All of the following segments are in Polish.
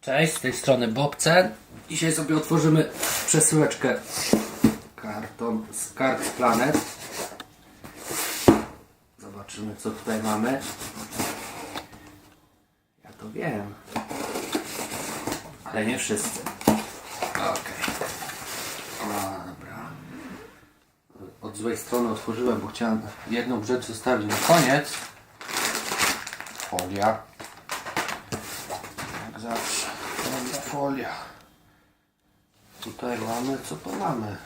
Cześć, z tej strony Bobcen. Dzisiaj sobie otworzymy przesyłeczkę karton z Cards Planet. Zobaczymy co tutaj mamy. Ja to wiem. Ale nie wszyscy. Okej. Dobra. Od złej strony otworzyłem, bo chciałem jedną rzecz zostawić na koniec. Folia. Jak zawsze. Folia. Tutaj mamy, co to mamy?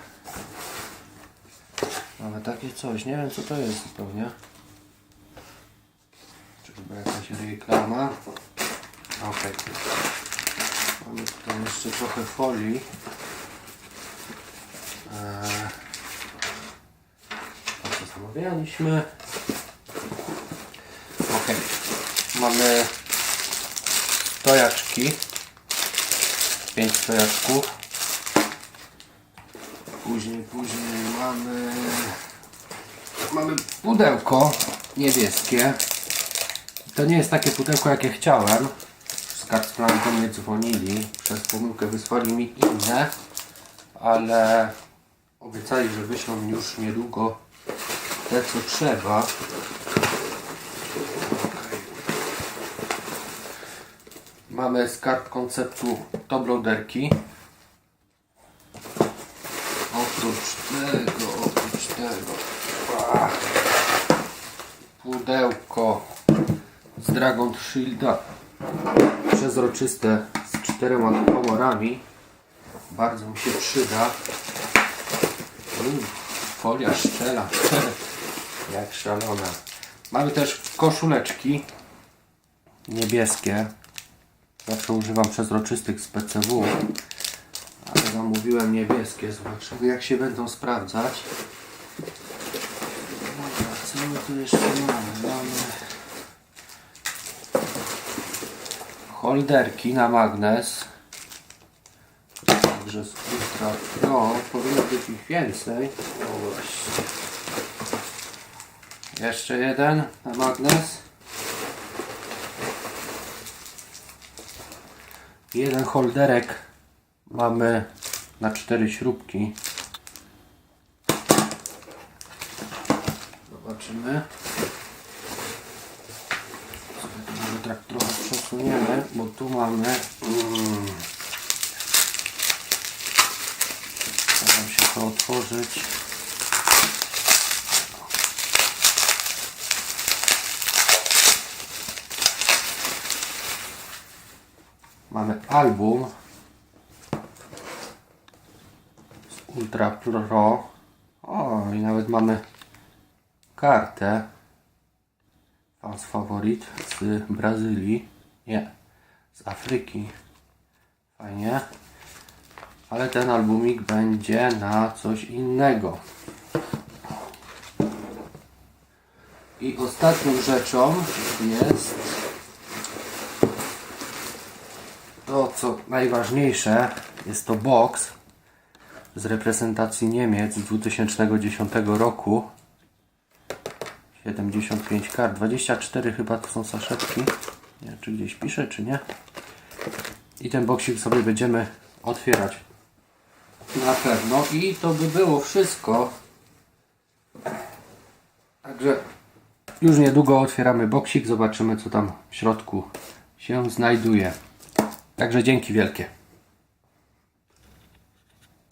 Mamy takie coś, nie wiem co to jest zupełnie. Czy chyba jakaś reklama? Okej. Mamy tutaj jeszcze trochę folii. Eee, to co zamawialiśmy. Okej. Mamy stojaczki. Pięć stojaczków. Później, później mamy mamy pudełko niebieskie. To nie jest takie pudełko jakie chciałem. Z do mnie dzwonili. Przez pomyłkę wysłali mi inne, ale obiecali, że wyślą już niedługo te co trzeba. Mamy z kart konceptu tobloaderki. Oprócz tego, oprócz tego. Pudełko z Dragon Shielda. Przezroczyste z czterema komorami. Bardzo mi się przyda. Folia szczela. Jak szalona. Mamy też koszuleczki niebieskie. Zawsze używam przezroczystych z PCW. Ale zamówiłem niebieskie. Zobaczymy jak się będą sprawdzać. Dobra, co my tu jeszcze mamy? Mamy holderki na magnes. Także z Ultra Pro powinno być ich więcej. O właśnie. Jeszcze jeden na magnes. Jeden holderek mamy na cztery śrubki. Zobaczymy. Sobie tak trochę przesuniemy, bo tu mamy. Mm, Staram się to otworzyć. Mamy album z Ultra Pro. O, i nawet mamy kartę. Fans faworit z Brazylii. Nie, z Afryki. Fajnie. Ale ten albumik będzie na coś innego. I ostatnią rzeczą jest to, co najważniejsze, jest to box z reprezentacji Niemiec z 2010 roku. 75 kart, 24 chyba to są saszetki. Nie wiem, czy gdzieś pisze, czy nie. I ten boksik sobie będziemy otwierać. Na pewno. I to by było wszystko. Także już niedługo otwieramy boksik. Zobaczymy, co tam w środku się znajduje. Także dzięki wielkie.